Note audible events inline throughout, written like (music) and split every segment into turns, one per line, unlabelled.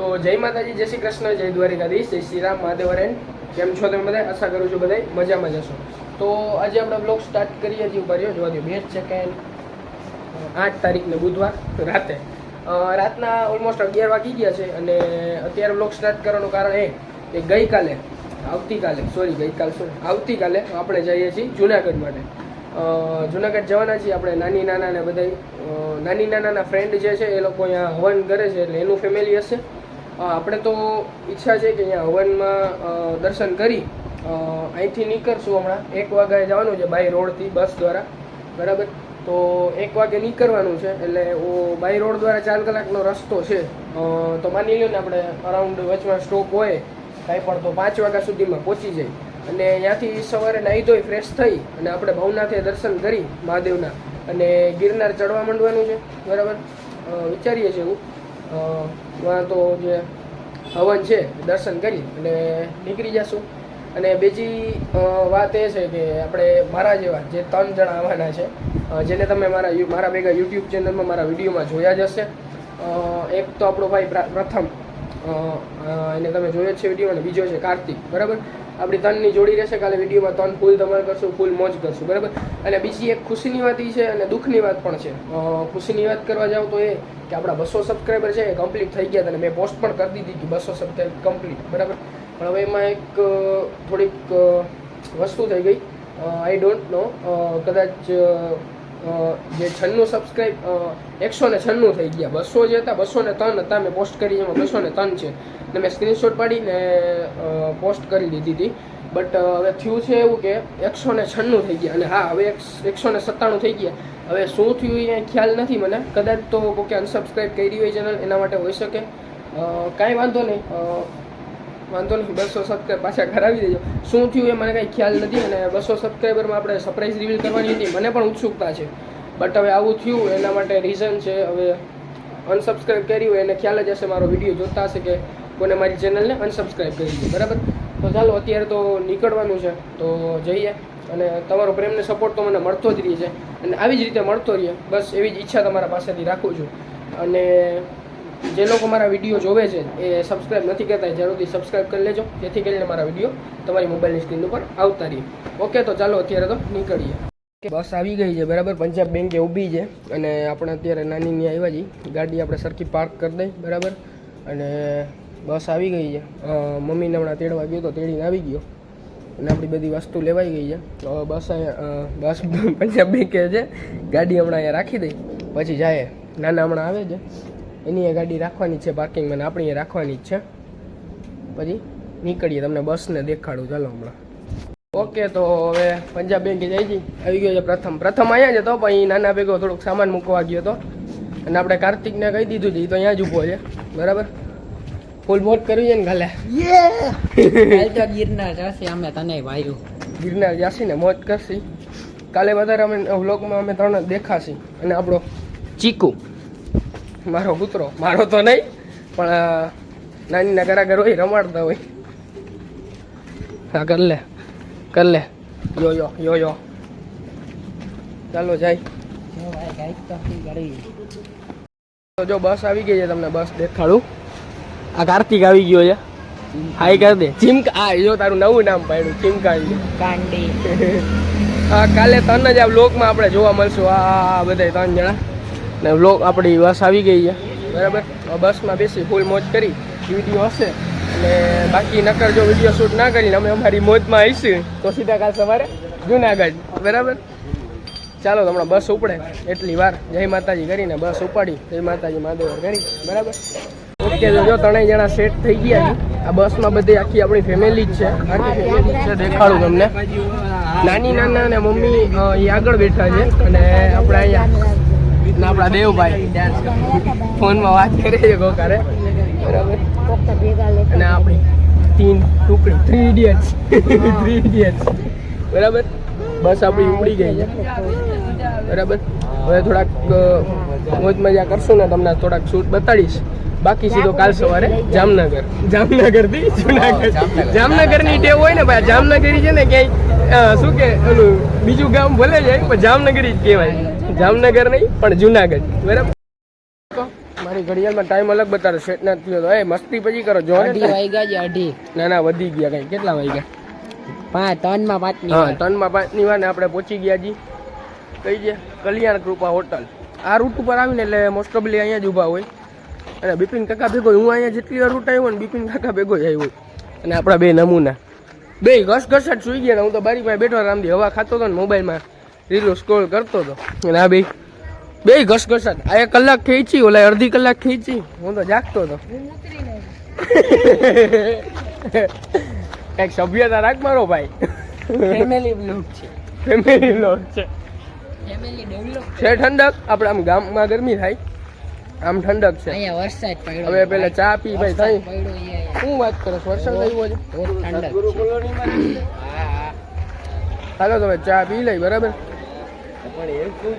તો જય માતાજી, જય શ્રી કૃષ્ણ, જય દ્વારિકાધીશ, જય શ્રી રામ, મહાદેવ રેન કેમ છો તમે બધા? આશા કરું છું બધા મજામાં જશો તો આજે આપણે બ્લોગ સ્ટાર્ટ કરીએ છીએ ઉપર. જોવા દો, બે સેકન્ડ આઠ તારીખને બુધવાર, રાતે. રાતના ઓલમોસ્ટ અગિયાર વાગી ગયા છે અને અત્યારે બ્લોગ સ્ટાર્ટ કરવાનું કારણ એ કે ગઈકાલે, આવતીકાલે સોરી ગઈકાલ સોરી આવતીકાલે આપણે જઈએ છીએ જુનાગઢ માટે. જુનાગઢ જવાના છીએ આપણે નાની નાના ને બધા નાની નાનાના ફ્રેન્ડ જે છે એ લોકો અહીંયા હવન કરે છે એટલે એનું ફેમિલી હશે. આપણે તો ઈચ્છા છે કે અહીંયા હવનમાં દર્શન કરી અહીંથી નીકળશું હમણાં. એક વાગ્યાએ જવાનું છે બાય રોડથી બસ દ્વારા. બરાબર? તો એક વાગે નીકળવાનું છે, એટલે બાય રોડ દ્વારા ચાર કલાકનો રસ્તો છે. તો માની લો ને આપણે અરાઉન્ડ વચમાં સ્ટોપ હોય, કાંઈ પણ તો પાંચ વાગ્યા સુધીમાં પહોંચી જાય. અને ત્યાંથી સવારે નાહી ધોઈ ફ્રેશ થઈ અને આપણે ભવનાથે દર્શન કરી મહાદેવના. અને ગિરનાર ચડવા માંડવાનું છે. બરાબર? વિચારીએ છીએ એવું વાં તો જે હવન છે, દર્શન કરી અને નીકળી જશું. અને બીજી વાત એ છે કે આપણે મારા જેવા જે ત્રણ જણા આવવાના છે જેને તમે મારા મારા ભેગા યુટ્યુબ ચેનલમાં મારા વિડીયોમાં જોયા જ હશે. એક તો આપણો ભાઈ પ્રા- પ્રથમ એને તમે જોયો જ છે વીડિયો અને બીજો છે કાર્તિક, બરાબર? આપણી ત્રણની જોડી રહેશે કાલે વિડીયોમાં ત્રણ ફૂલ તમારે કરશું, ફૂલ મોજ કરશું, બરાબર? અને બીજી એક ખુશીની વાત એ છે અને દુઃખની વાત પણ છે. ખુશીની વાત કરવા જાવ તો એ કે આપણા બસો સબસ્ક્રાઈબર છે એ કમ્પ્લીટ થઈ ગયા અને મેં પોસ્ટ પણ કરી દીધી કે બસો સબસ્ક્રાઈબ કમ્પ્લીટ બરાબર? પણ હવે એમાં એક થોડીક વસ્તુ થઈ ગઈ. આઈ ડોન્ટ નો કદાચ જે છન્નું સબસ્ક્રાઈબ એકસો ને છન્નું થઈ ગયા. બસો જે હતા, બસો ને ત્રણ હતા, મેં પોસ્ટ કરી એમાં બસો ને ત્રણ છે. ને મેં સ્ક્રીનશોટ પાડીને પોસ્ટ કરી દીધી હતી. બટ હવે થયું છે એવું કે એકસો ને છન્નું થઈ ગયા. અને હા, હવે એકસો ને સત્તાણું થઈ ગયા. હવે શું થયું એ ખ્યાલ નથી મને. કદાચ તો કોકે અનસબસ્ક્રાઈબ કરી હોય ચેનલ એના માટે હોઈ શકે. કાંઈ વાંધો નહીં. વાંધો નહીં, બસો સબસ્ક્રાઈબ પાછા કરાવી દેજો. શું થયું એ મને કાંઈ ખ્યાલ નથી અને બસો સબસ્ક્રાઈબરમાં આપણે સરપ્રાઈઝ રિવીલ કરવાની હતી. મને પણ ઉત્સુકતા છે. બટ હવે આવું થયું, એના માટે રીઝન છે. હવે અનસબસ્ક્રાઈબ કરી હોય, એને ખ્યાલ જ હશે મારો વીડિયો જોતા હશે કે કોને મારી ચેનલને અનસબસ્ક્રાઈબ કરી છે બરાબર? તો ચાલો, અત્યારે તો નીકળવાનું છે, તો જઈએ. અને તમારો પ્રેમને સપોર્ટ તો મને મળતો જ રહે છે. અને આવી જ રીતે મળતો રહે. બસ એવી જ ઈચ્છા તમારા પાસેથી રાખું છું. અને જે લોકો મારા વીડિયો જોવે છે, એ સબસ્ક્રાઈબ નથી કરતા જરૂરથી સબસ્ક્રાઈબ કરી લેજો. જેથી કરીને મારા વીડિયો તમારી મોબાઈલની સ્ક્રીન ઉપર આવતા રહે. ઓકે, તો ચાલો, અત્યારે તો નીકળીએ. બસ આવી ગઈ છે, બરાબર? પંજાબ બેંકે ઊભી છે. અને આપણે અત્યારે નાની ની આવ્યા છીએ. ગાડી આપણે સરખી પાર્ક કરી દઈ, બરાબર? અને બસ આવી ગઈ છે. મમ્મીને હમણાં તેડવા ગયો તો તેડીને આવી ગયો. અને આપણી બધી વસ્તુ લેવાઈ ગઈ છે. હવે બસ બસ (laughs) પંજાબ બેંકે છે. ગાડી હમણાં અહીંયા રાખી દઈ. પછી જાય. નાના હમણાં આવે છે. એની એ ગાડી રાખવાની જ છે પાર્કિંગમાં આપણી રાખવાની જ છે. પછી નીકળીએ, તમને બસને દેખાડું. ચાલો હમણાં. ઓકે, તો હવે પંજાબ બેંકે જાય છે. આવી ગયો છે પ્રથમ. પ્રથમ અહીંયા જ હતો પણ એ નાના ભેગો થોડુંક સામાન મૂકવા ગયો હતો અને આપણે કાર્તિકને કહી દીધું છે એ તો અહીંયા જ ઊભો છે. બરાબર? ફૂલ મોટ કરવી છે ને ગાલે?
કાલ તો ગિરનાર જશે અમે તને વાયુ.
ગિરનાર જશે ને મોજ કરશી. કાલે વધારે અમે વ્લોગમાં અમે ત્રણ દેખાશી. અને આપણો ચીકુ મારો કૂતરો. મારો તો નહીં પણ નાની ઘરાઘર હોય રમાડતા હોય. હા કર લે કર લે. યો યો યો યો. ચાલો જાય. તો જો બસ આવી ગઈ છે તમને બસ દેખાડું. આ કાર્તિક આવી ગયો છે. હાઈ કર દે. ચિમકા આ જો તારું નવું નામ પાડ્યું ચિમકા
કાંડી
હા (laughs) કાલે ત્રણ જ આ બ્લોગમાં આપણે જોવા મળશું. આ આ બધા ત્રણ જણા. ને બ્લોગ આપણી બસ આવી ગઈ છે. બરાબર? બસમાં બેસી ફૂલ મોજ કરી. વીડિયો હશે. અને બાકી નકર જો વીડિયો શૂટ ના કરીને અમે અમારી મોજમાં આવીશું તો સીધા કાલ સવારે જુનાગઢ. બરાબર? ચાલો તો હમણાં બસ ઉપડે. એટલી વાર. જય માતાજી કરીને બસ ઉપાડી. જય માતાજી માધવર કરી. બરાબર? તો જો ત્રણેય જણા સેટ થઈ ગયા આ બસમાં બધી આખી આપણી ફેમિલી જ છે. આખી ફેમિલી છે. દેખાડું તમને. નાની નાના અને મમ્મી એ આગળ બેઠા છે. અને આપણે અહીંયા આપણા દેવભાઈ. ફોનમાં વાત કરે છે ગોકારે. બરાબર. અને આપણી તીન ટુકડી. થ્રી ઇડિયટ્સ થ્રી ઇડિયટ્સ બરાબર. બસ આપણી ઉપડી ગઈ છે. બરાબર. હવે થોડાક મોજ મજા કરશું ને તમને થોડાક શૂટ બતાડીશ. બાકી સીધો કાલ સવારે જામનગર જામનગર. થી જુનાગઢ. જામનગર. ની ટેવ હોય ને ભાઈ જામનગરી છે ને ક્યાંય શું કે ઓલું બીજું ગામ ભલે જાય પણ જામનગરી જ કહેવાય. જામનગર નહીં પણ જુનાગઢ. બરાબર? મારી ઘડિયાળમાં ટાઈમ અલગ બતાવે સેટ ના થયો એ મસ્તી પછી કરો જો
અઢી વાગ્યા છે અઢી.
ના ના વધી ગયા કઈ. કેટલા વાગ્યા?
પાંચ ત્રણમાં પાંચની
હા
માં
ત્રણમાં પાંચની વાર ને આપણે પહોંચી ગયા જી. કઈ છે? કલ્યાણ કૃપા હોટલ. આ રૂટ ઉપર આવીને એટલે મોસ્ટ ઓફલી અહીંયા જ ઊભા હોય. અને બિપિન કાકા ભેગો હું અહીંયા જેટલી વાર આવ્યો ને બિપિન કાકા ભેગો આવ્યો. અને આપણા બે નમૂના. બે ઘસ ઘસાટ સુઈ ગયા હું તો બારી પાસે બેઠો રામદી હવા ખાતો હતો ને મોબાઈલમાં રીલો સ્ક્રોલ કરતો હતો. અને આ બે બે ઘસ ઘસાટ આ એક કલાક ખેંચી ઓલા અડધી કલાક ખેંચી. હું તો જાગતો હતો. કંઈક સભ્યતા રાખ મારો ભાઈ.
ફેમિલી બ્લોગ છે.
ફેમિલી છે. છે ઠંડક. આપણે આમ ગામમાં ગરમી થાય. આમ ઠંડક છે
અહીંયા વરસાદ પડ્યો
હવે પેલા ચા પી ભાઈ થઈ. શું વાત કરો છો? વરસાદ આવ્યો છે
બહુ ઠંડક છે. હા, હા.
હાલો તમે ચા પી લઈ બરાબર
પણ એ શું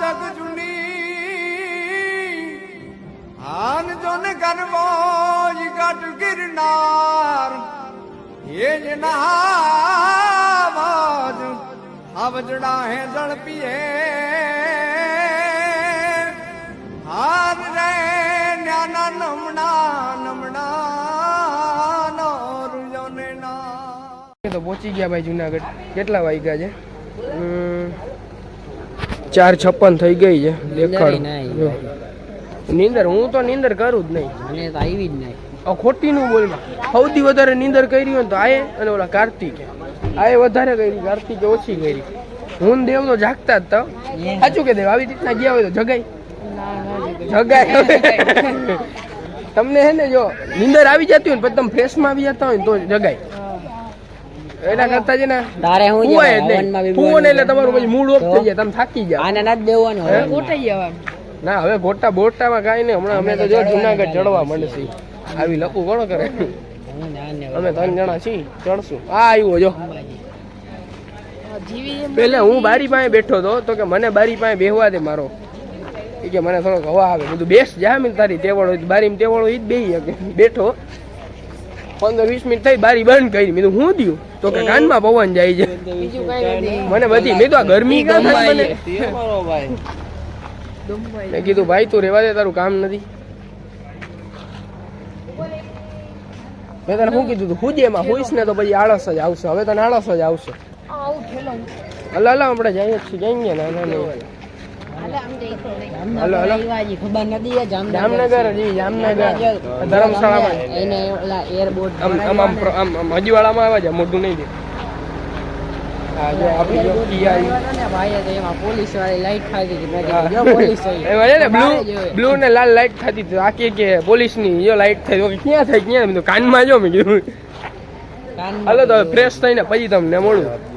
જગ જુની આન જોન કરવો ગટ ગિરનાર એ જ નહાવાજ આવજડા હે ઝડપીએ. હાર રે નાના નમણા નમણા નો રૂજોને ના.
તો પહોંચી ગયા ભાઈ જુનાગઢ. કેટલા વાગ્યા છે? હમ, ચાર છપ્પન થઈ ગઈ છે. દેખાડ. નીંદર હું તો નીંદર કરું જ નહીં.
મને તો આવી જ નહીં.
આ ખોટીનું બોલમાં સૌથી વધારે નીંદર કરી હોય તો આયે અને ઓલા કાર્તિકે. આયે વધારે કરી કાર્તિકે ઓછી કરી. હું દેવ તો જાગતા જ તો સાચું કે દેવ આવી રીતના ગયા હોય તો જગાય. જગાય તમને હે ને જો નીંદર આવી જતી હોય ને પછી તમે ફ્રેશમાં આવી જતા હોય તો જગાય. એના કરતા છે ને
તારે હું
હુવાય જ નહીં. ને એટલે તમારું પછી મૂડ ઓફ થઈ જાય તમે થાકી જાવ
આને નથી દેવાનું
હે?
જવાનું.
ના હવે ગોટા બોટામાં કાંઈ નહીં. હમણાં અમે તો જો જુનાગઢ ચડવા માંડશે આવી લખું કોણ કરે? અમે ત્રણ જણા છીએ ચડશું આ આવ્યો જો. પેલે હું બારી પાસે બેઠો હતો તો કે મને બારી પાસે બેહવા દે મારો. એ કે મને થોડોક હવા આવે. બધું બેસ જા મેં તારી તેવડો બારી તેવડો એ ઈ જ બે શકે. બેઠો. પંદર વીસ મિનિટ થઈ બારી બંધ કરી. મેં હું દઉં તો કે કાનમાં પવન જાય છે.
બીજું કઈ નથી.
મને બધી મેં તો આ ગરમી કાં થાય મને. મેં કીધું ભાઈ તું રેવા દે તારું કામ નથી. મેં તને શું કીધું તું હુજે એમાં હોઈશ ને તો પછી આળસ જ આવશે હવે તને આળસ જ આવશે અલા અલા આપણે જઈએ છીએ જઈએ ને ના નહીં ધર્મશાળામાં હજીવાળામાં આવે છે મોઢું નહીં દે બ્લુ ને લાલ લાઈટ થતી હતી. આ કે પોલીસની જો લાઈટ થઈ ક્યાં થાય ક્યાં? કાનમાં જો. મેં કીધું હાલો તો ફ્રેશ થઈને પછી તમને મળું.